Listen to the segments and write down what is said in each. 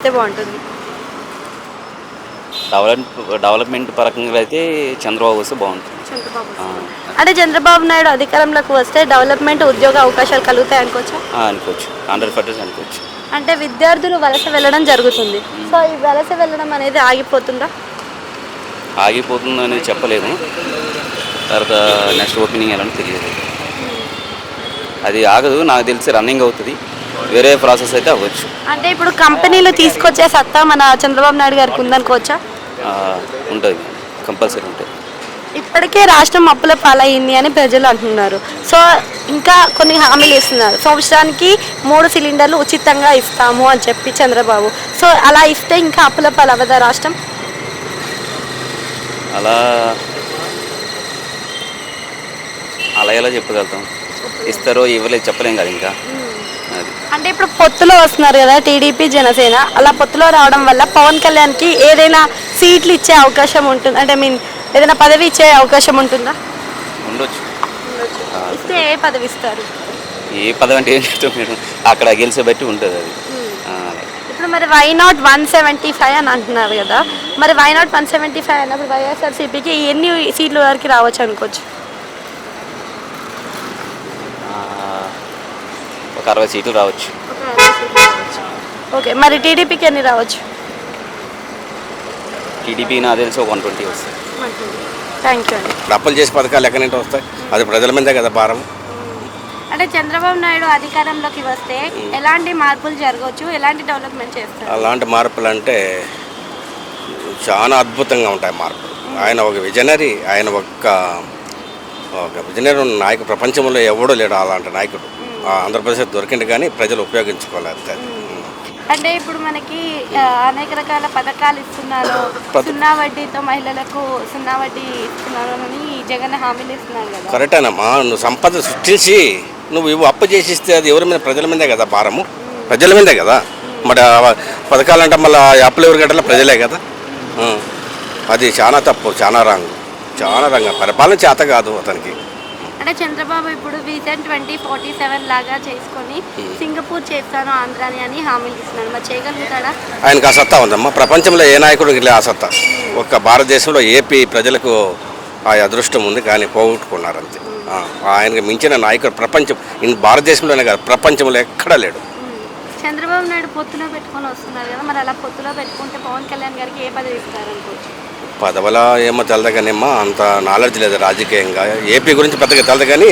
అయితే బాగుంటుంది. Develop development పరంగా అయితే చంద్రబాబు వస్తే బాగుంటుంది. అంటే చంద్రబాబు నాయుడు అధికారంలోకి వస్తే డెవలప్మెంట్ ఉద్యోగ అవకాశాలు కలుగుతాయి అనుకోవచ్చా? అనుకోవచ్చు. హండ్రెడ్ పర్సెంట్ అనుకోవచ్చు. అంటే విద్యార్థులు వలస వెళ్ళడం జరుగుతుంది. సో ఈ వలస వెళ్ళడం అనేది ఆగిపోతుందా? ఆగిపోతుంది అనేది చెప్పలేదు తర్వాత నెక్స్ట్ ఓపెనింగ్ ఎలా తెలియదు. అది ఆగదు. నాకు తెలిసి రన్నింగ్ అవుతుంది. వేరే ప్రాసెస్ అయితే అవ్వచ్చు. అంటే ఇప్పుడు కంపెనీలు తీసుకొచ్చే సత్తా మన చంద్రబాబు నాయుడు గారికి ఉందనుకోవచ్చా? ఉంటుంది. కంపల్సరీ ఉంటుంది. ఇప్పటికే రాష్ట్రం అప్పుల పాలయ్యింది అని ప్రజలు అంటున్నారు. సో ఇంకా కొన్ని హామీలు ఇస్తున్నారు. సంవత్సరానికి మూడు సిలిండర్లు ఉచితంగా ఇస్తాము అని చెప్పి చంద్రబాబు. సో అలా ఇస్తే ఇంకా అప్పుల పాలు అవ్వదా రాష్ట్రం? అలా అలా ఎలా చెప్పగలుగుతాం? ఇస్తారో ఇవ్వలేదు చెప్పలేం కదా ఇంకా. అది. అంటే ఇప్పుడు పొత్తులో వస్తున్నారు కదా టీడీపీ జనసేన అలా పొత్తులో రావడం వల్ల పవన్ కళ్యాణ్కి ఏదైనా సీట్లు ఇచ్చే అవకాశం ఉంటుంది అంటే మీన్ ఏదైనా పదవి ఇచ్చే అవకాశం ఉంటుందా? ఉండొచ్చు. ఇస్తే ఏ పదవి ఇస్తారు? ఏ పదవి అంటే ఏం చెప్తాం మేడం అక్కడ గెలిచే బట్టి ఉంటుంది అది. ఆ, ఇప్పుడు మరి why not one seventy five అని అంటున్నారు కదా. మరి why not one seventy five అన్నప్పుడు వైఎస్ఆర్సీపీకి ఎన్ని సీట్ల వరకు రావచ్చు అనుకోవచ్చు? ఒక అరవై సీట్లు రావచ్చు. ఓకే మరి టీడీపీకి ఎన్ని రావచ్చు? టీడీపీ నాకు తెలిసి ఒక వన్ ట్వంటీ వస్తుంది. థ్యాంక్ యూ అండి. అప్పులు చేసే పథకాలు ఎక్కడి నుంచి వస్తాయి? అది ప్రజల మీదే కదా భారం. అంటే చంద్రబాబు నాయుడు అధికారంలోకి వస్తే ఎలాంటి మార్పులు జరగవచ్చు? ఎలాంటి డెవలప్మెంట్ చేస్తారు? అలాంటి మార్పులు అంటే చాలా అద్భుతంగా ఉంటాయి మార్పులు. ఆయన ఒక విజనరీ ఆయన ఒక్క ఒక విజనరీ ఉన్న నాయకుడు ప్రపంచంలో ఎవడో లేడు అలాంటి నాయకుడు. ఆంధ్రప్రదేశ్ దొరికింది కానీ ప్రజలు ఉపయోగించుకోలేదు అంతే. అంటే ఇప్పుడు మనకి అనేక రకాల పథకాలు ఇస్తున్నారు. సున్నా వడ్డీతో మహిళలకు సున్నా వడ్డీ ఇస్తున్నారు అని జగన్ హామీలు ఇస్తున్నారు కదా. కరెక్టేనమ్మా నువ్వు సంపద సృష్టించి నువ్వు ఇవి అప్పు చేసి ఇస్తే అది ఎవరి మీద? ప్రజల మీదే కదా భారము. ప్రజల మీదే కదా. మరి ఆ పథకాలంటే మళ్ళీ అప్పులు ఎవరు కట్టాలి ప్రజలే కదా. అది చాలా తప్పు చాలా రాంగ్ చాలా రంగం. పరిపాలన చేత కాదు అతనికి. అంటే చంద్రబాబు ఇప్పుడు విజన్ ట్వంటీ ఫార్టీ సెవెన్ లాగా చేసుకొని సింగపూర్ చేస్తాను ఆంధ్రాని అని హామీలు ఇస్తున్నారు. మరి చేయగలుగుతాడా? ఆయనకు ఆ సత్తా ఉందమ్మా. ప్రపంచంలో ఏ నాయకుడికి లే ఆ సత్తా? ఒక్క భారతదేశంలో ఏపీ ప్రజలకు ఆ అదృష్టం ఉంది కానీ పోగొట్టుకున్నారు అంతే. ఆ, ఆయనకు మించిన నాయకుడు ప్రపంచం ఇన్ భారతదేశంలోనే కాదు ప్రపంచంలో ఎక్కడా లేడు. చంద్రబాబు నాయుడు పొత్తులో పెట్టుకొని వస్తున్నారు కదా మరి అలా పొత్తులో పెట్టుకుంటే పవన్ కళ్యాణ్ గారికి ఏ పదవి ఇస్తారు అనుకోవచ్చు పదవుల ఏమో తెలదు కానీమ్మా అంత నాలెడ్జ్ లేదు రాజకీయంగా. ఏపీ గురించి పెద్దగా తెలదు కానీ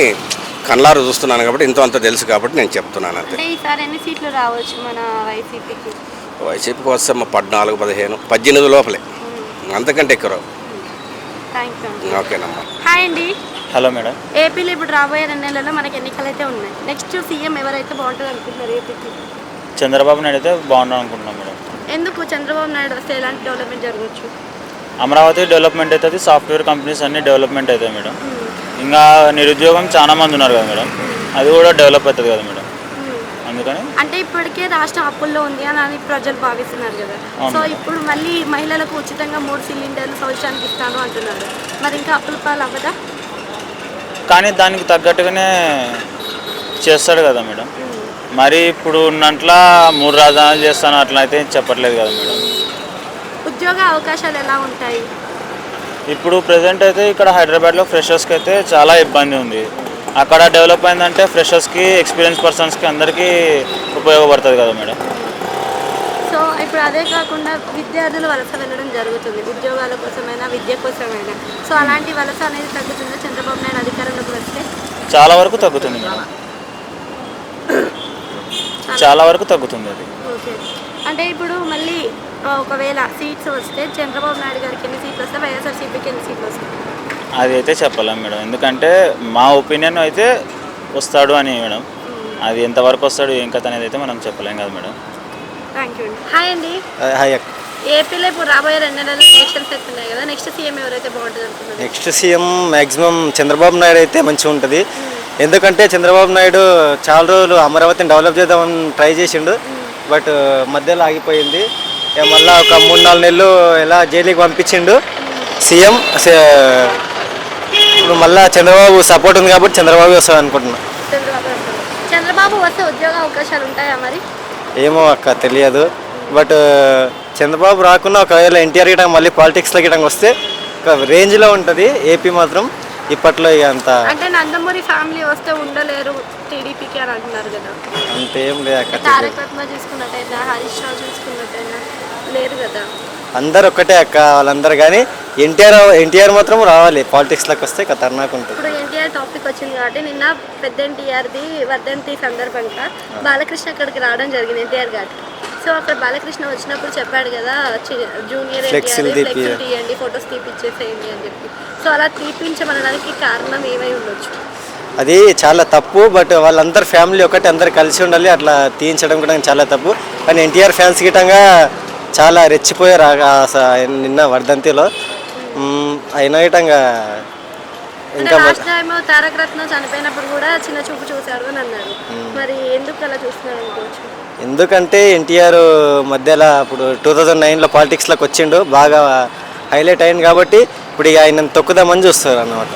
కళ్ళారు చూస్తున్నాను కాబట్టి ఇంత అంత తెలుసు కాబట్టి నేను చెప్తున్నాను అంతే. ఈసారి ఎన్ని సీట్లు రావచ్చు మన వైసీపీకి? వైసీపీకి వస్తే మా పద్నాలుగు పదిహేను పద్దెనిమిది లోపలే. అంతకంటే ఎక్కువ ఓకేనమ్మా. హాయ్ అండి. Hello madam. ఏపీలో ఇప్పుడు రాబోయే రెండు నెలల్లో మనకి ఎన్నికలు అయితే ఉన్నాయి. నెక్స్ట్ సీఎం ఎవరైతే బాగుంటుంది అనుకుంటున్నారు ఏపీకి చంద్రబాబు నాయుడు అయితే బాగుండాలి అనుకుంటున్నాం మేడం. ఎందుకు? చంద్రబాబు నాయుడు వస్తే ఎలాంటి డెవలప్మెంట్ జరగవచ్చు? అమరావతి డెవలప్మెంట్ అవుతుంది సాఫ్ట్వేర్ కంపెనీస్ అన్ని డెవలప్మెంట్ అవుతాయి మేడం. ఇంకా నిరుద్యోగం చాలా మంది ఉన్నారు కదా మేడం. అది కూడా డెవలప్ అవుతుంది కదా మేడం. అందుకని అంటే ఇప్పటికే రాష్ట్రం అప్పుల్లో ఉంది అని ప్రజలు భావిస్తున్నారు కదా. సో ఇప్పుడు మళ్ళీ మహిళలకు ఉచితంగా మూడు సిలిండర్లు సంవత్సరానికి ఇస్తాను అంటున్నారు. మరి ఇంకా అప్పుల పాలు అవ్వదా? కానీ దానికి తగ్గట్టుగానే చేస్తాడు కదా మేడం. మరి ఇప్పుడు ఉన్నట్ల మూడు రాజధానులు చేస్తాను అట్లా అయితే చెప్పట్లేదు కదా మేడం. ఉద్యోగ అవకాశాలు ఎలా ఉంటాయి? ఇప్పుడు ప్రజెంట్ అయితే ఇక్కడ హైదరాబాద్లో ఫ్రెషర్స్కి అయితే చాలా ఇబ్బంది ఉంది. అక్కడ డెవలప్ అయిందంటే ఫ్రెషర్స్కి ఎక్స్పీరియన్స్ పర్సన్స్కి అందరికీ ఉపయోగపడుతుంది కదా మేడం. సో ఇప్పుడు అదే కాకుండా విద్యార్థులు వలస వెళ్ళడం జరుగుతుంది. ఉద్యోగాల కోసమైనా విద్య కోసమైనా. సో అలాంటి వలస అనేది తగ్గుతుందా? చంద్రబాబు నాయుడు అధికారంలోకి వస్తే? చాలా వరకు తగ్గుతుంది మేడం. చాలా వరకు తగ్గుతుంది అది. ఓకే. అంటే ఇప్పుడు మళ్ళీ ఒకవేళ సీట్స్ వస్తే చంద్రబాబు నాయుడు గారికి ఎన్ని సీట్లు వస్తాయి వైఎస్ఆర్సీపీకి ఎన్ని సీట్లు వస్తాయి? అది అయితే చెప్పలేం మేడం. ఎందుకంటే మా ఒపీనియన్ అయితే వస్తాడు అని మేడం. అది ఎంతవరకు వస్తాడు ఏం కథ అనేది అయితే మనం చెప్పలేం కదా మేడం. థ్యాంక్ యూ అండి. హాయ్ అండి హాయ్ అక్క. ఏపీలో ఇప్పుడు రాబోయే రెండు నెలల్లో ఎలక్షన్స్ వస్తున్నాయి కదా నెక్స్ట్ సీఎం ఎవరైతే బాగుంటుంది next CM maximum Chandrababu Naidu అయితే మంచిగా ఉంటుంది. ఎందుకంటే చంద్రబాబు నాయుడు చాలా రోజులు అమరావతిని డెవలప్ చేద్దామని ట్రై చేసిండు. బట్ మధ్యలో ఆగిపోయింది. ఇక మళ్ళా ఒక మూడు నాలుగు నెలలు ఎలా జైలుకి పంపించిండు. సీఎం ఇప్పుడు మళ్ళా చంద్రబాబు సపోర్ట్ ఉంది కాబట్టి చంద్రబాబు వస్తాడు అనుకుంటున్నా. చంద్రబాబు వస్తే ఉద్యోగ అవకాశాలు ఉంటాయా మరి? ఏమో అక్క తెలియదు. బట్ చంద్రబాబు రాకుండా ఒకవేళ ఎన్టీఆర్ గిటంగా మళ్ళీ పాలిటిక్స్లో గిటంగా వస్తే ఒక రేంజ్లో ఉంటుంది. ఏపీ మాత్రం ఇప్పట్లో ఇక అంత అంటే నందమూరి ఫ్యామిలీ వస్తే ఉండలేరు టీడీపీకి అని అంటున్నారు కదా. అంతేం లేదు అక్కడ తారక రత్న చూసుకున్నట్టయినా హరీష్ రావు చూసుకున్నట్టయినా లేరు కదా. అందరు ఒక్కటే అక్క వాళ్ళందరూ కానీ ఎన్టీఆర్ ఎన్టీఆర్ మాత్రం రావాలి. పాలిటిక్స్లోకి వస్తే ఖతర్నాక్ ఉంటుంది. ఇప్పుడు ఎన్టీఆర్ టాపిక్ వచ్చింది కాబట్టి నిన్న పెద్ద ఎన్టీఆర్ది వర్ధంతి సందర్భంగా బాలకృష్ణ అక్కడికి రావడం జరిగింది ఎన్టీఆర్ గారికి. సో అక్కడ బాలకృష్ణ వచ్చినప్పుడు చెప్పాడు కదా జూనియర్ ఫ్లెక్సీలు తీయండి ఫొటోస్ తీపిచ్చేసేయండి అని చెప్పి. సో అలా తీపించమనడానికి కారణం ఏమై ఉండొచ్చు? అది చాలా తప్పు బట్ వాళ్ళందరు ఫ్యామిలీ ఒకటి అందరు కలిసి ఉండాలి అట్లా తీయించడం కూడా చాలా తప్పు. కానీ ఎన్టీఆర్ ఫ్యాన్స్ గిటంగా చాలా రెచ్చిపోయారు నిన్న వర్ధంతిలో. మ్మ్, అయినా గిటంగా ఇంకా లాస్ట్ టైం తారక రత్న చనిపోయినప్పుడు కూడా చిన్న చూపు చూశాడు అని అన్నారు. మరి ఎందుకు అలా చూస్తున్నారు అనుకోవచ్చు? ఎందుకంటే ఎన్టీఆర్ మధ్యలో ఇప్పుడు టూ థౌజండ్ నైన్లో పాలిటిక్స్లోకి వచ్చిండు బాగా హైలైట్ అయింది కాబట్టి ఇప్పుడు ఇక ఆయన తొక్కుదామని చూస్తారు అన్నమాట.